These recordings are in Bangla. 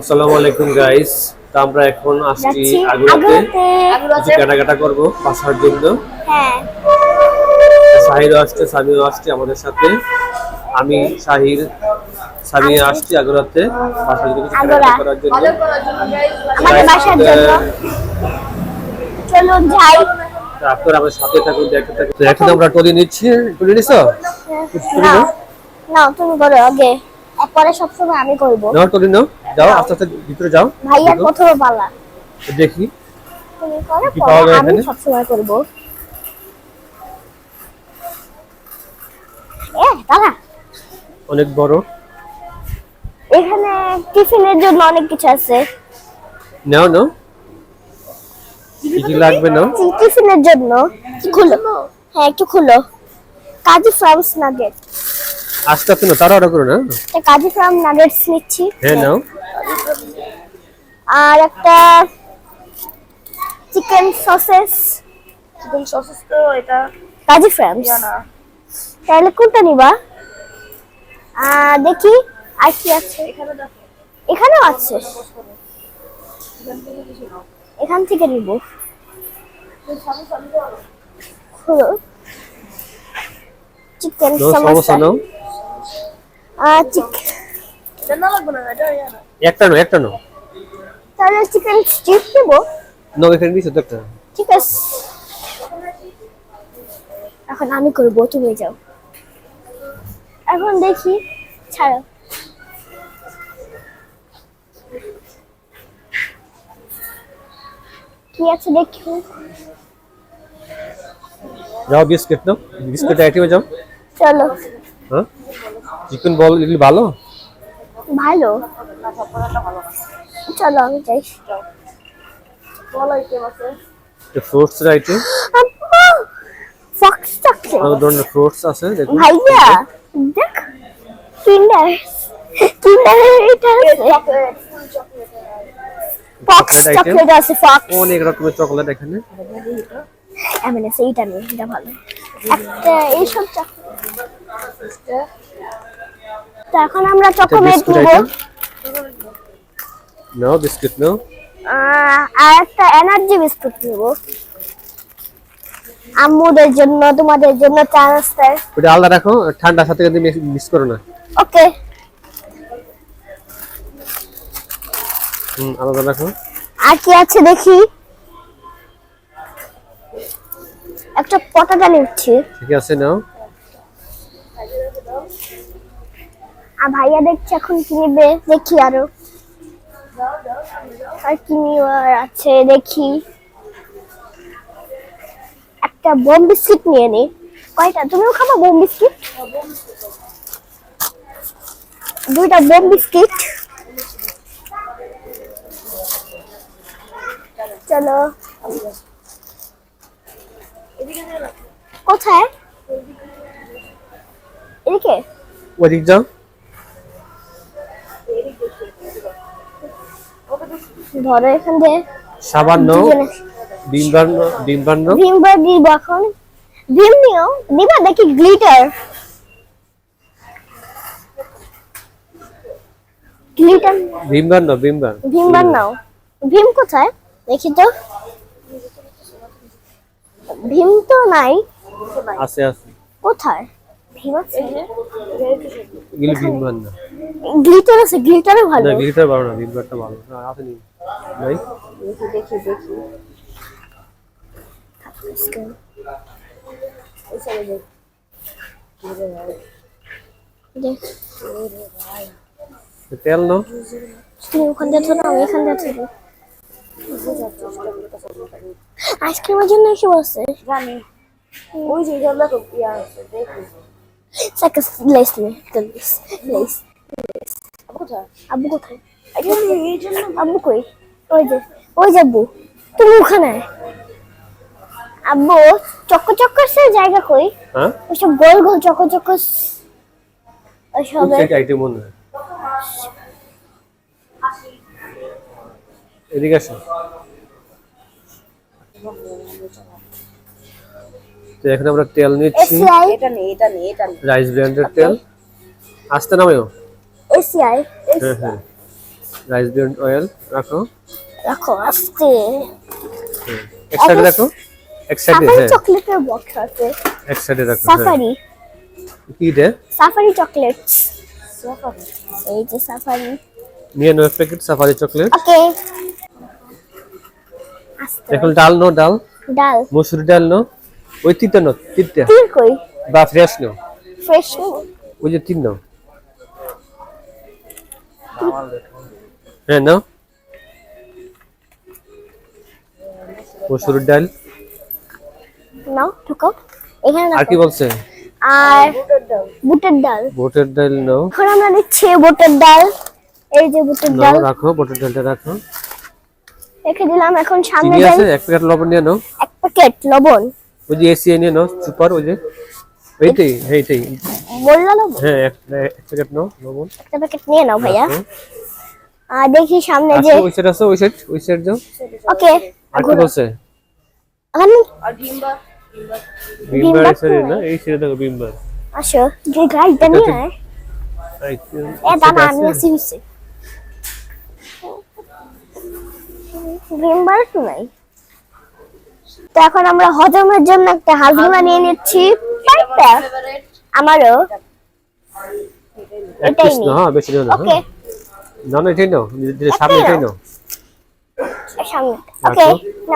আসসালামু আলাইকুম গাইস তো আমরা এখন আসছি আগুরাতে। কিছু কেনাকাটা করব বাসার জন্য। হ্যাঁ। আসছে সামিও আসছে আমাদের সাথে। আমি শাহির সামি আসছি আগুরাতে। বাসার জন্য কিছু করার জন্য। আমাদের বাসার জন্য। চলুন যাই। তো আপনারা আমাদের সাথে থাকুন দেখতে থাকুন। এখন আমরা টলি নিচ্ছি। টলি নিছ? না। না তুমি করো আগে। পরে সবসময় আমি করব। নাও টলি নাও। যাও আস্তে আস্তে ভিতরে যাও। ভাইয়ার প্রথমে পালা? দেখি। তুমি করো কি পাওয়া যায় আমি এখানে? সবসময় করব। এ দাদা অনেক বড়। এখানে টিফিনের জন্য অনেক কিছু আছে। নাও নাও। কি কি লাগবে নাও? টিফিনের জন্য খুলো। হ্যাঁ একটু খুলো। Kazi farms nugget. আস্তে আস্তে না তারা অর্ডার করো না। কাজী ফ্রাম নাগেটস নিচ্ছি। হ্যাঁ নাও। আর একটা চিকেন সসেস চিকেন সসেস তো এটা কাজী ফ্রামস না তাহলে কোনটা নিবা? দেখি আর কি আছে? এখানেও আছে। এখান থেকে নিব। চিকেন সমোসা চিকেন এটা না লাগবে না তাহলে চিকেন স্টিক নেব নাও এখানে নিচে তো একটা ঠিক আছে। এখন আমি করব তুমি যাও। এখন দেখি ছাড়ো। কি আছে দেখি। যাও বিস্কিট নাও। বিস্কিট আইটেমে যাও। চলো। হ্যাঁ? চিকেন বল এগুলি ভালো? ভালো। চলো আমি যাই। ভালো আইটেম আছে ফ্রুটস আইটেম ফক্স চকলেট অনেক ধরনের ফ্রুটস আছে? দেখুন। ভাইয়া দেখ কিন্ডার। কিন্ডার এটা আছে। Chocolate আছে ফক্স অনেক রকমের চকলেট এখানে। এমন আছে এইটা নেই এটা ভালো। একটা এইসব চকলেট তো এখন আমরা চকোলেট নিব। নাও বিস্কিট নাও। আর একটা এনার্জি বিস্কুট নিব। আম্মুদের জন্য তোমাদের জন্য চা নাস্তার ওটা আলাদা রাখো ঠান্ডার সাথে কিন্তু মিক্স করো না। ওকে হুম আলাদা রাখো। আর কি আছে দেখি? একটা পটাটা নিচ্ছি। ঠিক আছে নাও। আর ভাইয়া দেখছে এখন কি নেবে দেখি আরও। আর কি নেওয়ার আছে, দেখি। একটা বোম বিস্কিট নিয়ে নি। কয়টা? তুমিও খাবা বোম বিস্কিট? দুইটা বোম বিস্কিট। চলো। কোথায়? এদিকে? ওদিক যাও। ধরো এখান থেকে সাবান নাও দুজনে। ডিম বার নাও ডিম ভীম বার দিব এখন। ভীম নিও দিবা দেখি গ্লিটার গ্লিটার ডিম বার নাও ডিম বার ভীম বার নাও। ভীম কোথায়? দেখি তো। ভীম তো নাই। আছে আছে। কোথায়? ভীম আছে। ডিম গ্লিটার আছে গ্লিটারও ভালো। না গ্লিটার ভালো না ডিম বারটা ভালো না আছে নি নাই দেখি দেখি দেখি ওই সাইডে দেখ দেখ তেল নাও তুমি ওখান দিয়ে ধরো আমি এখান দিয়ে ধরো আইসক্রিমের জন্য কি বলছে জানি ওই যে এটা দেখো ইয়া আছে দেখি সাকা লেস নে একটা লেস লেস আবার কোথায় আব্বু কোথায় এটা এই জন্য আব্বু কই ওই যে ওই যে আব্বু তুমি ওখানে আব্বু চক্কর চক্কর সে জায়গা কই? হ্যাঁ? ওইসব গোল গোল চক্কর চক্কর আইটেম মনে হয়। এদিকে আসো। তো এখন আমরা তেল নিচ্ছি। এটা নেই এটা নেই এটা নেই রাইস ব্র্যান্ডের তেল। আসতে নামেও এসিআই হ্যাঁ হ্যাঁ। রাইস ব্রেন অয়েল রাখো। রাখো আস্তে। এক সাইডে রাখো এক সাইডে হ্যাঁ। চকলেটের বক্স আছে। এক সাইডে রাখো হ্যাঁ। সাফারি। কি দে সাফারি চকলেটস এই যে সাফারি। নিয়ে নাও প্যাকেট সাফারি চকলেট। ওকে। আস্তে। এখন ডাল নো ডাল। ডাল। মসুর ডাল নো ওই তিনটা নো তিনটা। তিল কই? বা ফ্রেশ নো ফ্রেশ ওই যে তিন নাও। হ্যাঁ নাও। মসুর ডাল। নাও ঢুকাও। এখানে আর কি বলছে? আর বুটের ডাল। বুটের ডাল নাও। এখন আমরা নিচ্ছি বুটের ডাল। এই যে বুটের ডাল। রাখো বুটের ডালটা রাখো। রেখে দিলাম এখন সামনে যাই। এক প্যাকেট লবণ নিয়ে নাও। এক প্যাকেট লবণ। ওই যে এসি নিয়ে নাও সুপার ওই যে। এইটাই এইটাই। বললা লবণ? হ্যাঁ এক প্যাকেট নাও লবণ। একটা প্যাকেট নিয়ে নাও ভাইয়া। দেখি সামনে যে ওই সাইড আসো ওই সাইড ওই সাইড যাও। ওকে। আর কি বলছে? আর না? এই সাইডে দেখো আসো যে গাড়িটা নিয়ে আয়। এ দাদা আমি আছে? আসি ভিমবার তো নাই। তো এখন আমরা হজমের জন্য একটা হাজমা নিয়ে নিচ্ছি। আমারও। এটাই নি। হ্যাঁ বেশি না ওকে হ্যাঁ। না না এটাই নাও সামনে এটাই নাও। সামনে। ওকে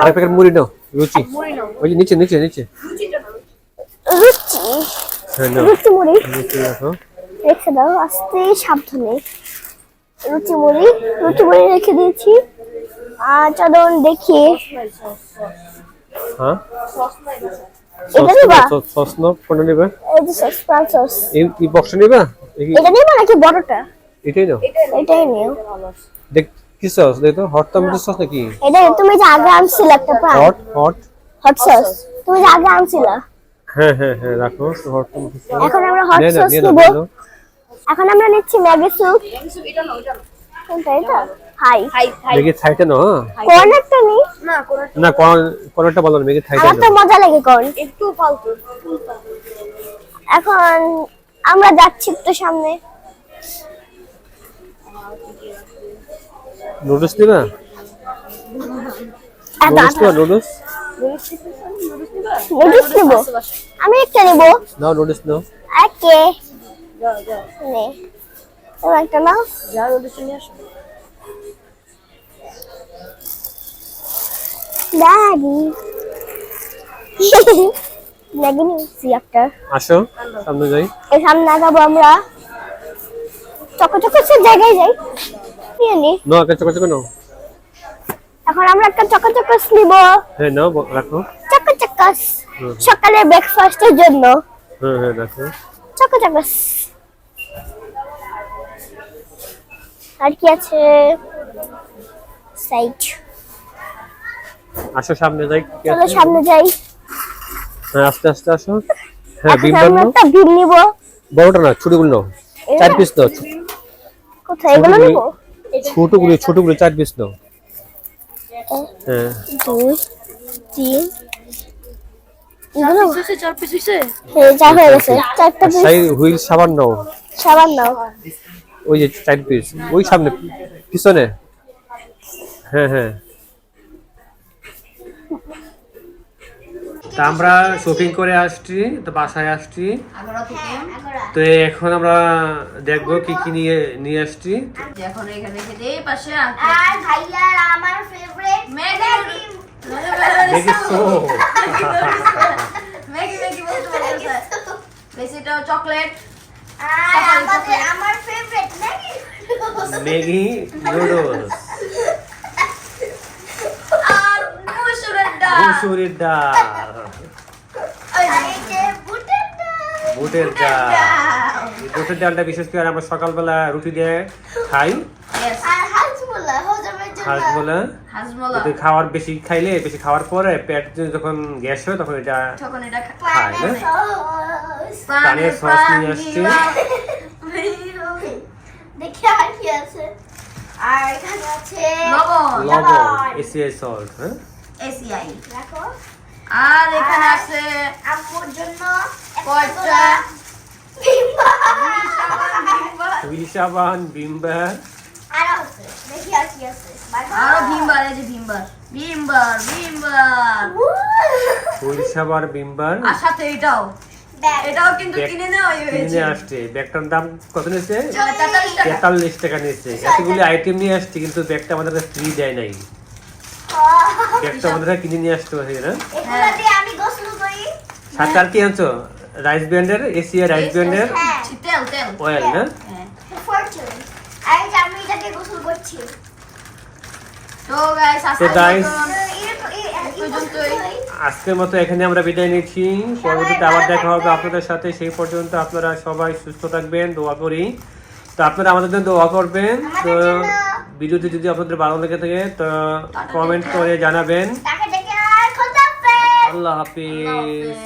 আরেক প্যাকেট মুড়ি নাও রুচি। ওই যে নিচে নিচে নিচে। রুচি। হ্যাঁ রুচি মুড়ি। রেখে। দাও আস্তে সাবধানে। রুচি মুড়ি রুচি মুড়ি রেখে দিয়েছি। আর চলুন দেখি হ্যাঁ? এটা নিবা? সস নাও কোনটা নেবে এই যে সস প্রাণ সস। এই বক্সটা নেবে? এটা নিবো নাকি বড়টা? এটাই নাও এটাই নিও দেখ কি সস দেখ তো হট টমেটো সস নাকি? এটা তুমি যে আগে আনছিলে একটা হট হট হট সস তুমি যে আগে আনছিলা। হ্যাঁ হ্যাঁ হ্যাঁ রাখো হট টমেটো সস এখন আমরা হট সস নিব। এখন আমরা নিচ্ছি ম্যাগি স্যুপ এটা নাও এটা নাও কোনটা এটা হাই থাইটা নি না কোন না কোনটা বলো না মেগি থাইটা আমার তো মজা লাগে একটু ফালতু এখন আমরা যাচ্ছি তো সামনে। নুডলস এত নুডলস নুডলস নুডলস নিব আমি একটা নিব। নাও নুডলস নাও। ওকে। যাও যাও নে তুমি একটা নাও। যাও ওদের নিয়ে আসো। সামনে যাই। সামনে আগাবো আমরা। চকো চকো সে জায়গায় যাই নিয়ে নি। একটা নাও। এখন আমরা একটা চকো চকোস নিব। হ্যাঁ নাও রাখো। সকালে ব্রেকফাস্টের জন্য। হ্যাঁ হ্যাঁ রাখো। আর কি আছে? সাইড আসো সামনে যাই চলো সামনে যাই। হ্যাঁ আস্তে আস্তে আসো। হ্যাঁ ভিম নিব। বড়টা না ছোটগুলো নাও। চার পিস ছো- কোথায়? এগুলো নিব? ছোটগুলো ছোটগুলো চার পিস নাও। হ্যাঁ। দুই তিন। চার পিস হইছে হয়ে যা হয়ে গেছে। চারটা পিস সাই হুইল সাবান নাও। সাবান নাও। ওই যে চার পিস ওই সামনে পিছনে। হ্যাঁ হ্যাঁ। তা আমরা শপিং করে আসছি তো বাসায় আসছি। তো এখন আমরা দেখব কি কি নিয়ে নিয়ে আসছি। এখন এখানে খেতে পাশে আর ভাইয়ার আমার ফেভারিট ম্যাগি। দেখেছ ম্যাগি ম্যাগি বলতে বলতেছে বেশিটা চকলেট আর আমাদের আমার ফেভারিট ম্যাগি। ম্যাগি নুডলস আর মুসুরের ডাল। মুসুরির ডাল আর এই যে বুটের ডাল বুটের ডাল। বুটের ডালটা বিশেষ করে আমরা সকালবেলা রুটি দিয়ে খাই। হাজমুলা খাওয়ার বেশি খাইলে বেশি খাওয়ার পরে পেট যখন গ্যাস হয় তখন এটা তখন এটা খায় না? সস। পানের সস নিয়ে আসছে। দেখি আর কি আছে। আর এখানে আছে লবণ। লবণ এসিআই সল্ট হ্যাঁ? এসিআই। দেখো আর এখানে আছে আম্মুর জন্য হুইল বিম্বার আর আছে আছে দেখি আর কি আছে। আরও ভীমবার এই যে ভীমবার ভীমবার ভীমবার হুইল বিম্বার আর সাথে এটাও। এটাও কিন্তু কিনে নেওয়া হয়েছে। নিয়ে আসছে। ব্যাগটার দাম কত নিয়েছে? তেতাল্লিশ টাকা নিয়েছে। এতগুলি আইটেম নিয়ে আসছে কিন্তু ব্যাগটা আমাদের ফ্রি দেয় নাই। ব্যাগটা আমাদের কিনে নিয়ে আসতে হবে না। সাথে আর কি আনছো? রাইস ব্র্যান্ডের এশিয়া রাইস ব্র্যান্ডের হ্যাঁ তেল তেল অয়েল না হ্যাঁ ফরচুন আর আমি এটা গোসল করছি। তো গাইস তো guys, পর্যন্তই। আজকের মতো এখানে আমরা বিদায় নিচ্ছি। পরবর্তীতে আবার দেখা হবে আপনাদের সাথে। সেই পর্যন্ত আপনারা সবাই সুস্থ থাকবেন দোয়া করি। তো আপনারা আমাদের জন্য দোয়া করবেন। তো ভিডিওটি যদি আপনাদের ভালো লেগে থাকে তো কমেন্ট করে জানাবেন। আল্লাহ হাফেজ।